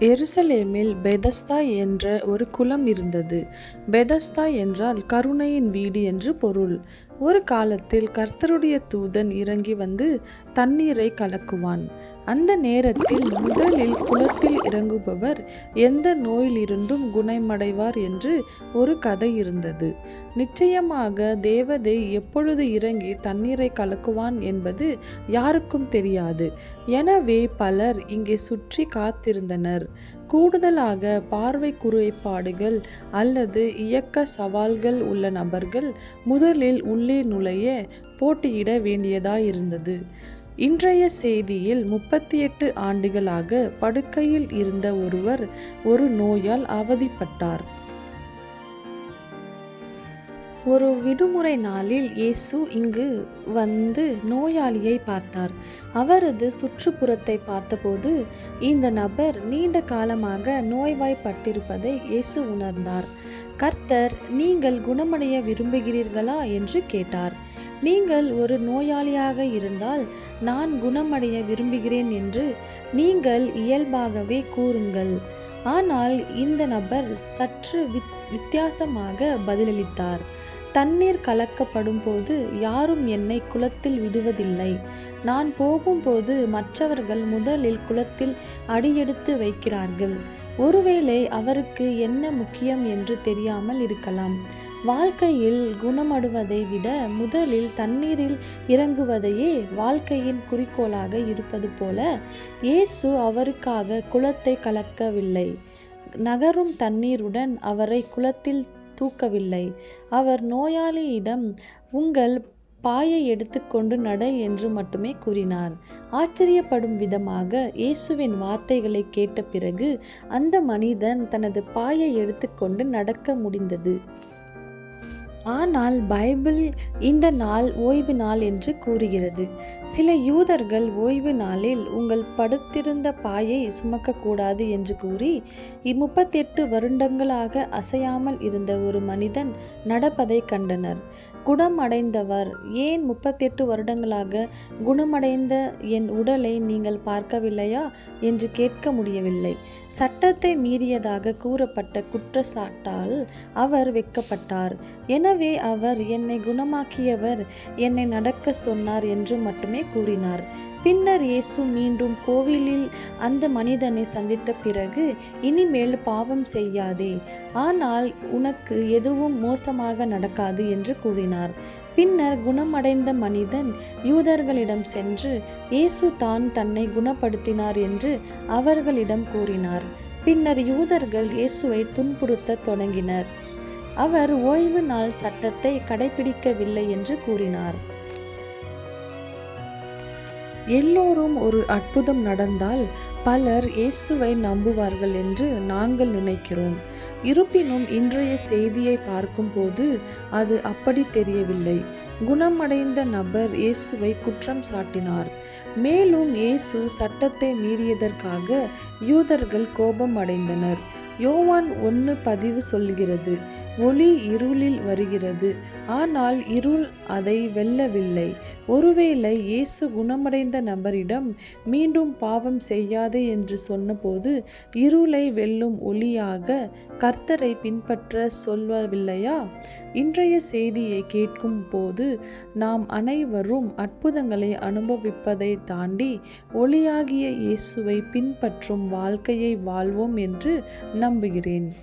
எருசலேமில் பெதஸ்தா என்ற ஒரு குளம் இருந்தது. பெதஸ்தா என்றால் கருணையின் வீடு என்று பொருள். ஒரு காலத்தில் கர்த்தருடைய தூதன் இறங்கி வந்து தண்ணீரை கலக்குவான். அந்த நேரத்தில் முதலில் குளத்தில் தாங்குபவர் எந்த நோயிலிருந்தும் குணமடைவார் என்று ஒரு கதை இருந்தது. நிச்சயமாக தேவதை எப்பொழுது இறங்கி தண்ணீரை கலக்குவான் என்பது யாருக்கும் தெரியாது. எனவே பலர் இங்கே சுற்றி காத்திருந்தனர். கூடுதலாக பார்வை குறைபாடுகள் அல்லது இயக்க சவால்கள் உள்ள நபர்கள் முதலில் உள்ளே நுழைய போட்டியிட வேண்டியதாயிருந்தது. இன்றைய செய்தியில் முப்பத்தி எட்டு ஆண்டுகளாக படுக்கையில் இருந்த ஒருவர் ஒரு நோயால் அவதிப்பட்டார். ஒரு விடுமுறை நாளில் இயேசு இங்கு வந்து நோயாளியை பார்த்தார். அவரது சுற்றுப்புறத்தை பார்த்தபோது இந்த நபர் நீண்ட காலமாக நோய்வாய்ப்பட்டிருப்பதை இயேசு உணர்ந்தார். கர்த்தர் நீங்கள் குணமடைய விரும்புகிறீர்களா? என்று கேட்டார். நீங்கள் ஒரு நோயாளியாக இருந்தால் நான் குணமடைய விரும்புகிறேன் என்று நீங்கள் இயல்பாகவே கூறுங்கள். ஆனால் இந்த நபர் சற்று வித்தியாசமாக பதிலளித்தார். தண்ணீர் கலக்கப்படும்போது யாரும் என்னை குளத்தில் விடுவதில்லை. நான் போகும்போது மற்றவர்கள் முதலில் குளத்தில் அடியெடுத்து வைக்கிறார்கள். ஒருவேளை அவருக்கு என்ன முக்கியம் என்று தெரியாமல் இருக்கலாம். வாழ்க்கையில் குணமடுவதை விட முதலில் தண்ணீரில் இறங்குவதையே வாழ்க்கையின் குறிக்கோளாக இருப்பது போல இயேசு அவருக்காக குளத்தை கலக்கவில்லை. நகரும் தண்ணீருடன் அவரை குளத்தில் தூக்கவில்லை. அவர் நோயாளியிடம் உங்கள் பாயை எடுத்துக்கொண்டு நட என்று மட்டுமே கூறினார். ஆச்சரியப்படும் விதமாக இயேசுவின் வார்த்தைகளைக் கேட்ட பிறகு அந்த மனிதன் தனது பாயை எடுத்துக்கொண்டு நடக்க முடிந்தது. ஆனால் பைபிள் இந்த நாள் ஓய்வு நாள் என்று கூறுகிறது. சில யூதர்கள் ஓய்வு நாளில் உங்கள் படுத்திருந்த பாயை சுமக்கக்கூடாது என்று கூறி முப்பத்தெட்டு வருடங்களாக அசையாமல் இருந்த ஒரு மனிதன் நடப்பதை கண்டனர். குணமடைந்தவர் ஏன் முப்பத்தெட்டு வருடங்களாக குணமடைந்த என் உடலை நீங்கள் பார்க்கவில்லையா? என்று கேட்க முடியவில்லை. சட்டத்தை மீறியதாகக் கூறப்பட்ட குற்றச்சாட்டால் அவர் வெட்கப்பட்டார். எனவே அவர் என்னை குணமாக்கியவர் என்னை நடக்கச் சொன்னார் என்று மட்டுமே கூறினார். பின்னர் இயேசு மீண்டும் கோவிலில் அந்த மனிதனை சந்தித்த பிறகு இனிமேல் பாவம் செய்யாதே. ஆனால் உனக்கு எதுவும் மோசமாக நடக்காது என்று கூறினார். பின்னர் குணமடைந்த மனிதன் யூதர்களிடம் சென்று இயேசு தான் தன்னை குணப்படுத்தினார் என்று அவர்களிடம் கூறினார். பின்னர் யூதர்கள் இயேசுவை துன்புறுத்தத் தொடங்கினர். அவர் ஓய்வு நாள் சட்டத்தை கடைப்பிடிக்கவில்லை என்று கூறினார். எல்லோரும் ஒரு அற்புதம் நடந்தால் பலர் இயேசுவை நம்புவார்கள் என்று நாங்கள் நினைக்கிறோம். இருப்பினும் இன்றைய செய்தியை பார்க்கும்போது அது அப்படி தெரியவில்லை. குணமடைந்த நபர் இயேசுவை குற்றம் சாட்டினார். மேலும் இயேசு சட்டத்தை மீறியதற்காக யூதர்கள் கோபம் அடைந்தனர். யோவான் ஒன்று பதிவு சொல்கிறது ஒளி இருளில் வருகிறது ஆனால் இருள் அதை வெல்லவில்லை. ஒருவேளை இயேசு குணமடைந்த நபரிடம் மீண்டும் பாவம் செய்யாதே என்று சொன்னபோது இருளை வெல்லும் ஒளியாக கர்த்தரை பின்பற்ற சொல்லவில்லையா? இன்றைய செய்தியைக் கேட்கும் போது நாம் அனைவரும் அற்புதங்களை அனுபவிப்பதை தாண்டி ஒளியாகிய இயேசுவை பின்பற்றும் வாழ்க்கையை வாழ்வோம் என்று நம் நம்புகிறேன்.